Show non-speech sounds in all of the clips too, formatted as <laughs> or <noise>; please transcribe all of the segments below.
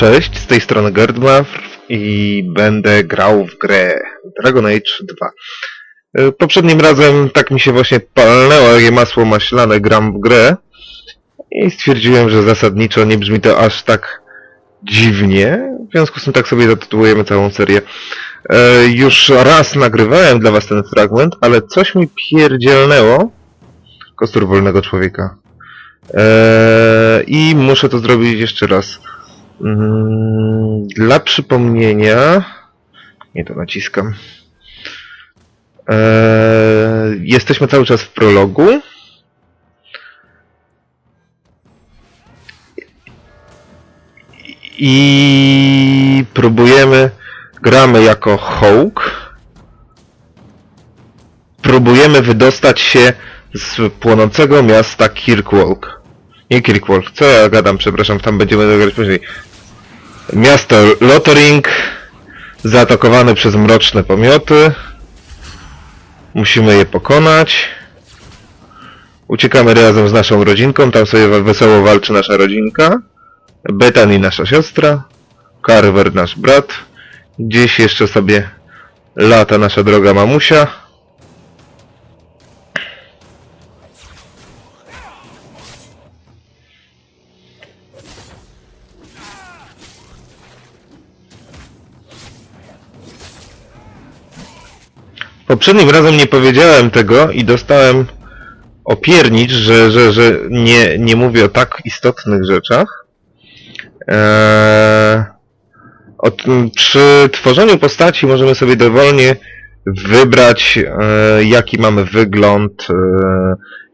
Cześć, z tej strony Gerdmaf i będę grał w grę Dragon Age 2. E, Poprzednim razem tak mi się właśnie palnęło jak masło maślane gram w grę i stwierdziłem, że zasadniczo nie brzmi to aż tak dziwnie, w związku z tym tak sobie zatytułujemy całą serię. E, Już raz nagrywałem dla was ten fragment, ale coś mi pierdzielnęło kostur wolnego człowieka. E, I muszę to zrobić jeszcze raz. Mm, Dla przypomnienia... Nie to naciskam. Eee, jesteśmy cały czas w prologu. I próbujemy, gramy jako Hawk. Próbujemy wydostać się z płonącego miasta Kirkwalk. Nie Kirkwalk, co ja gadam, przepraszam, tam będziemy zagrać później. Miasto Lottering zaatakowane przez mroczne pomioty. Musimy je pokonać. Uciekamy razem z naszą rodzinką, tam sobie wesoło walczy nasza rodzinka. Bethany nasza siostra. Carver nasz brat. Gdzieś jeszcze sobie lata nasza droga mamusia. Poprzednim razem nie powiedziałem tego i dostałem opiernicz, że, że, że nie, nie mówię o tak istotnych rzeczach. Eee, przy tworzeniu postaci możemy sobie dowolnie wybrać, e, jaki mamy wygląd, e,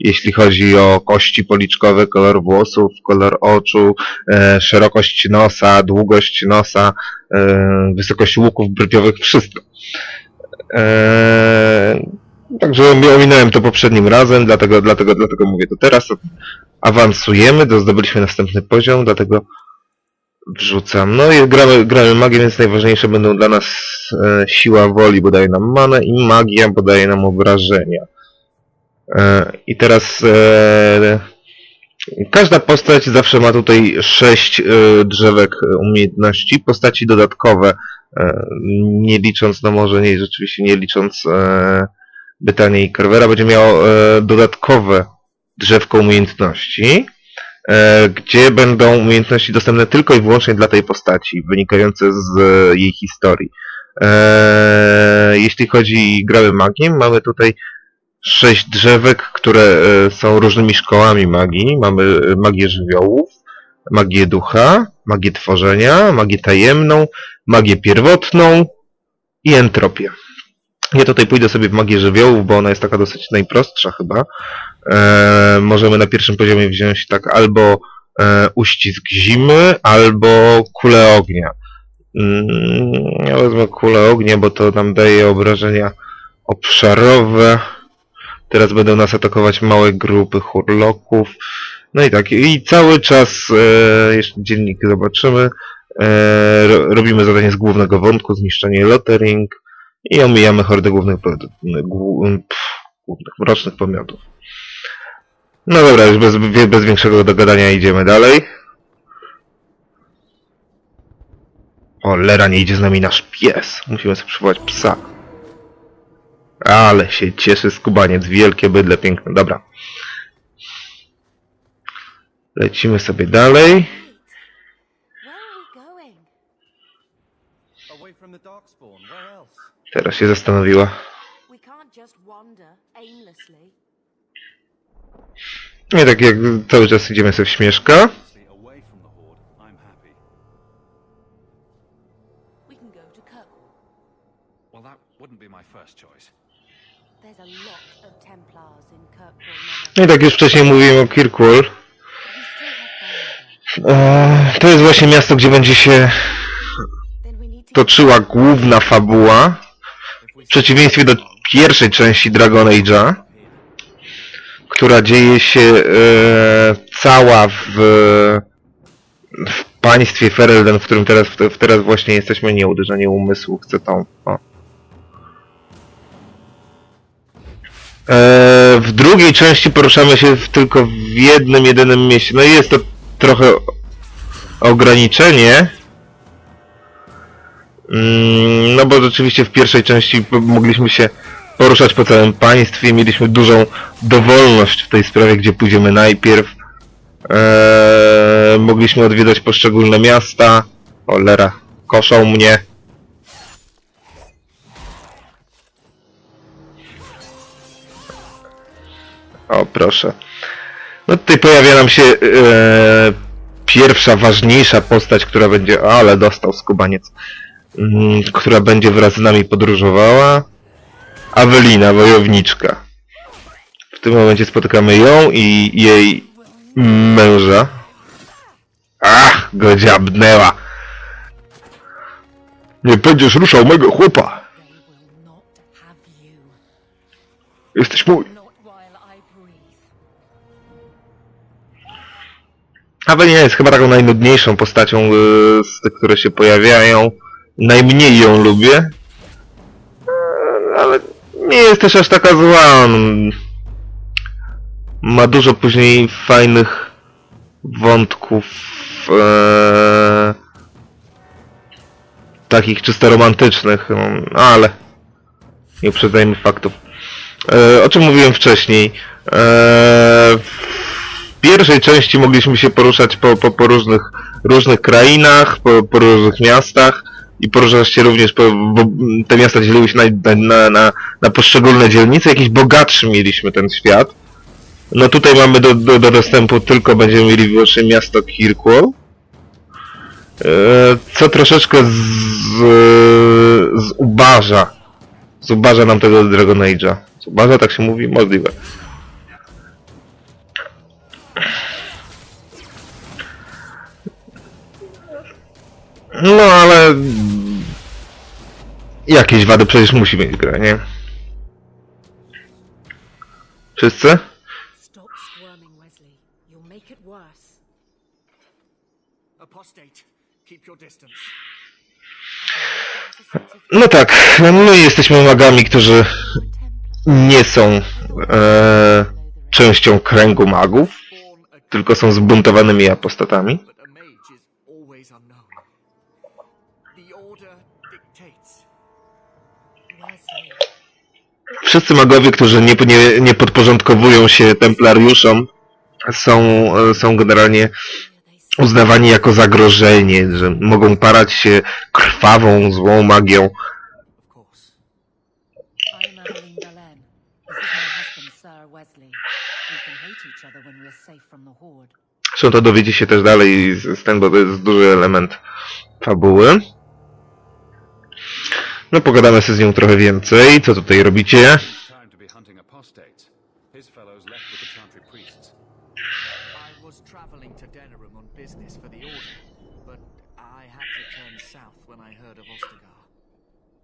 jeśli chodzi o kości policzkowe, kolor włosów, kolor oczu, e, szerokość nosa, długość nosa, e, wysokość łuków brwiowych, wszystko. Eee, także ominąłem to poprzednim razem, dlatego, dlatego, dlatego mówię to teraz. Awansujemy, do, zdobyliśmy następny poziom, dlatego wrzucam. No i gramy, gramy magię, więc najważniejsze będą dla nas e, siła woli, bo daje nam manę i magia, bo daje nam obrażenia. E, I teraz e, każda postać zawsze ma tutaj sześć e, drzewek e, umiejętności, postaci dodatkowe, nie licząc, no może nie, rzeczywiście nie licząc e, Bytania i Carvera, będzie miał e, dodatkowe drzewko umiejętności, e, gdzie będą umiejętności dostępne tylko i wyłącznie dla tej postaci, wynikające z e, jej historii. E, jeśli chodzi gramy magiem, mamy tutaj sześć drzewek, które e, są różnymi szkołami magii. Mamy e, magię żywiołów, magię ducha, magię tworzenia, magię tajemną, magię pierwotną i entropię. Ja tutaj pójdę sobie w magię żywiołów, bo ona jest taka dosyć najprostsza chyba. E, możemy na pierwszym poziomie wziąć tak albo e, uścisk zimy, albo kulę ognia. Mm, ja wezmę kulę ognia, bo to nam daje obrażenia obszarowe. Teraz będą nas atakować małe grupy hurloków. No i tak, i cały czas, e, jeszcze dziennik zobaczymy, robimy zadanie z głównego wątku, zniszczenie lottering i omijamy hordę głównych, głównych mrocznych pomiotów. No dobra, już bez, bez większego dogadania idziemy dalej. O, Lera nie idzie z nami nasz pies. Musimy sobie przywołać psa. Ale się cieszy skubaniec, wielkie bydle piękne, dobra. Lecimy sobie dalej. Where are we going? Away from the Darkspawn, where else? Teraz się zastanowiła. Nie tak jak cały czas idziemy sobie w śmieszka. No i tak już wcześniej mówiłem o Kirkwall. Eee, To jest właśnie miasto, gdzie będzie się Then we need to toczyła główna fabuła. W przeciwieństwie do pierwszej części Dragon Age'a, która dzieje się e, cała w, w państwie Ferelden, w którym teraz, w, teraz właśnie jesteśmy, nie uderzenie umysłu, chcę tą. O. E, w drugiej części poruszamy się w, tylko w jednym, jedynym mieście. No i jest to trochę ograniczenie, No bo rzeczywiście w pierwszej części mogliśmy się poruszać po całym państwie, mieliśmy dużą dowolność w tej sprawie, gdzie pójdziemy najpierw. Eee, mogliśmy odwiedzać poszczególne miasta. Cholera, koszą mnie. O, proszę. No tutaj pojawia nam się e, pierwsza, ważniejsza postać, która będzie... Ale dostał skubaniec. Mm, która będzie wraz z nami podróżowała. Awelina, wojowniczka. W tym momencie spotykamy ją i jej męża. Ach, go dziabnęła. Nie będziesz ruszał mego chłopa. Jesteś mój. Awelina jest chyba taką najnudniejszą postacią y, z tych, które się pojawiają. Najmniej ją lubię. E, Ale nie jest też aż taka zła. Ma dużo później fajnych wątków. E, takich czysto romantycznych. no, Ale nie uprzedzajmy faktów. E, o czym mówiłem wcześniej. E, w pierwszej części mogliśmy się poruszać po, po, po różnych, różnych krainach, po, po różnych miastach i poruszać się również po, bo te miasta dzieliły się na, na, na, na poszczególne dzielnice, jakiś bogatszy mieliśmy ten świat. No tutaj mamy do, do, do dostępu tylko będziemy mieli wyłącznie miasto Kirkwall. E, Co troszeczkę z, z ubarza. Zubaża nam tego Dragon Age'a. Zubaża, tak się mówi? Możliwe. No ale... Jakieś wady przecież musi mieć gra, nie? Wszyscy? Stop squirming, Wesley. You'll make it worse. Apostate, keep your distance. No tak, my jesteśmy magami, którzy nie są e, częścią kręgu magów, tylko są zbuntowanymi apostatami. Wszyscy magowie, którzy nie, nie, nie podporządkowują się templariuszom, są, są generalnie uznawani jako zagrożenie, że mogą parać się krwawą, złą magią. Zresztą to dowiedzie się też dalej z z ten, bo to jest duży element fabuły. No pogadamy sobie z nią trochę więcej. Co tutaj robicie?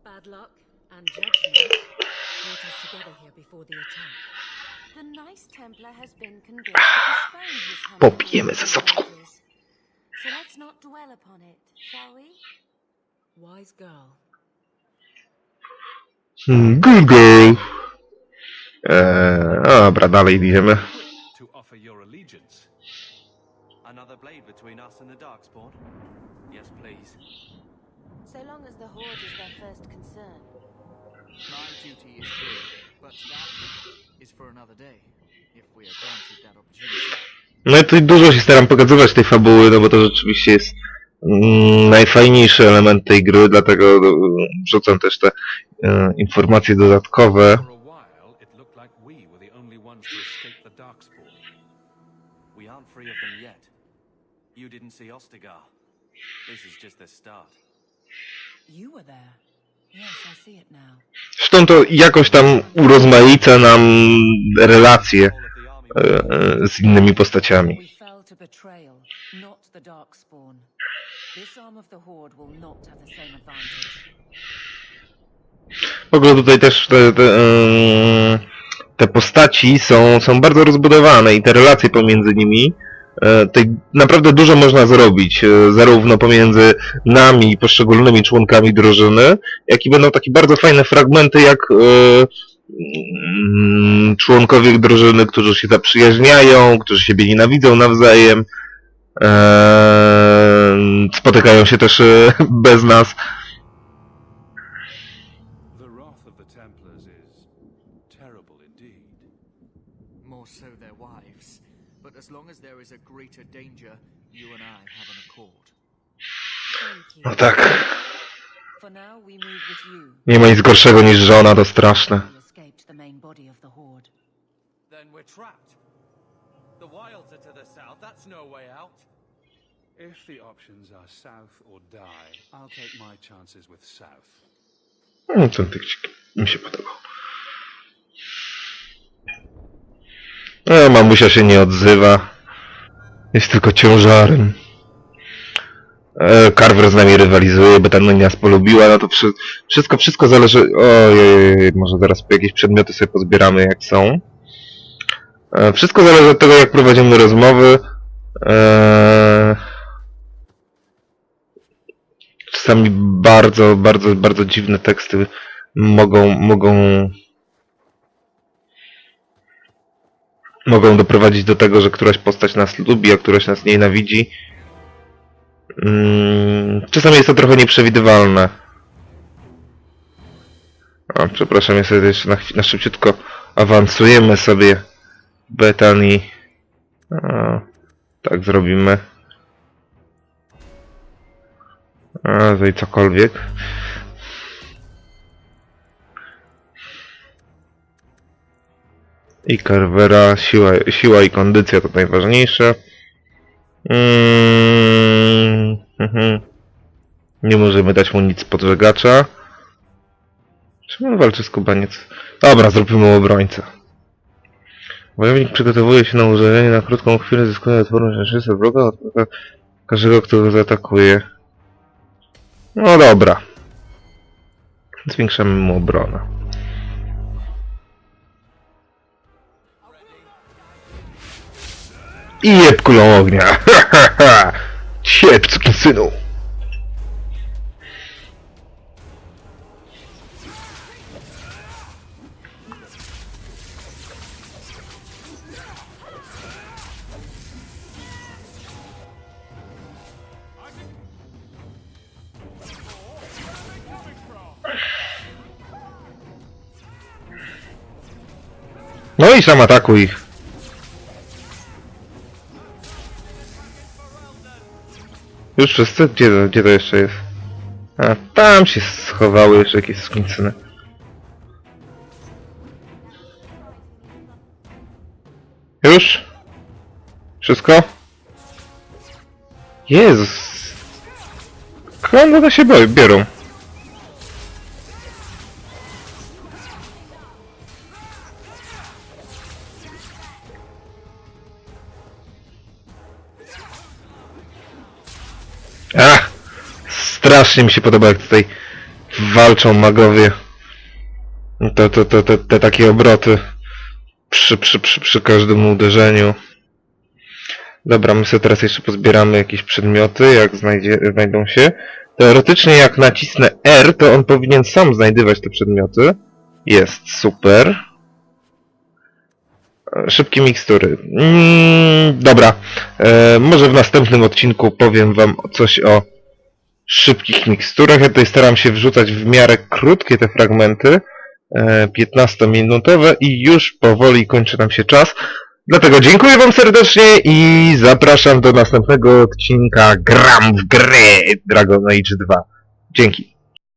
Bad luck and judgment brought us together here before the attack. The nice Templar has been convinced to postpone his hunting Popijemy ze soczku. So let's not dwell upon it, shall we? Wise girl. Hmm, Good girl. Eee, dobra, dalej idziemy. To offer your allegiance. Another blade between us and the Darkspawn? Yes, please. So long as the Horde is their first concern. My duty is clear, but that is for another day, if we are granted that opportunity. No i tutaj dużo się staram pokazywać tej fabuły, no bo to rzeczywiście jest mm, najfajniejszy element tej gry, dlatego no, wrzucam też te informacje dodatkowe. You didn't see Ostagar. This is just the start. You were there. Yes, I see it now. Zresztą to jakoś tam urozmaica nam relacje e, e, z innymi postaciami. This arm of the Horde will not have the same advantage. W ogóle tutaj też te, te, em, te postaci są, są bardzo rozbudowane i te relacje pomiędzy nimi. e, Tutaj naprawdę dużo można zrobić, e, zarówno pomiędzy nami poszczególnymi członkami drużyny, jak i będą takie bardzo fajne fragmenty, jak e, mm, członkowie drużyny, którzy się zaprzyjaźniają, którzy siebie nienawidzą nawzajem, spotykają się też bez nas. Templars is terrible indeed. More so their wives. But as long as there is a greater danger, you and I have an accord. No tak. Nie ma nic gorszego niż żona, to straszne. Then we're trapped. The wilds are to the south, that's no way out. If the options are south or die, I'll take my chances with south. No, ten tych. Mi się podobał. E, mamusia się nie odzywa. Jest tylko ciężarem. E, Carver z nami rywalizuje, Betanonia nas polubiła, no to wszy wszystko, wszystko zależy... Ojej, może zaraz jakieś przedmioty sobie pozbieramy jak są. E, wszystko zależy od tego, jak prowadzimy rozmowy. E, czasami bardzo, bardzo, bardzo dziwne teksty mogą, mogą mogą doprowadzić do tego, że któraś postać nas lubi, a któraś nas nienawidzi. Mm, Czasami jest to trochę nieprzewidywalne. O, przepraszam, ja sobie jeszcze na, na szybciutko awansujemy sobie Bethany. O, tak zrobimy. A, to i cokolwiek. I Carvera, siła, siła i kondycja to najważniejsze. Mm. <laughs> Nie możemy dać mu nic podżegacza. Czemu on walczy z kubaniec? Dobra, zróbmy mu obrońcę. Wojownik przygotowuje się na uderzenie na krótką chwilę, zyskuje odporność na 300 wroga od każdego, kto go zaatakuje. No dobra. Zwiększamy mu obronę. I jeb kulą ognia. <laughs> Ciep, synu. No i sam atakuj ich. Już wszyscy? Gdzie gdzie to jeszcze jest? A, tam się schowały jeszcze jakieś skincyny. Już? Wszystko? Jezus. Skąd one się biorą? Ach! Strasznie mi się podoba jak tutaj walczą magowie. To, to, to, to, te takie obroty przy, przy, przy, przy każdym uderzeniu. Dobra, my sobie teraz jeszcze pozbieramy jakieś przedmioty, jak znajdzie, znajdą się. Teoretycznie jak nacisnę R, to on powinien sam znajdywać te przedmioty. Jest, super. Szybkie mikstury. Mm, dobra, e, może w następnym odcinku powiem wam coś o szybkich miksturach. Ja tutaj staram się wrzucać w miarę krótkie te fragmenty, e, 15-minutowe i już powoli kończy nam się czas. Dlatego dziękuję wam serdecznie i zapraszam do następnego odcinka Gram w gry Dragon Age 2. Dzięki.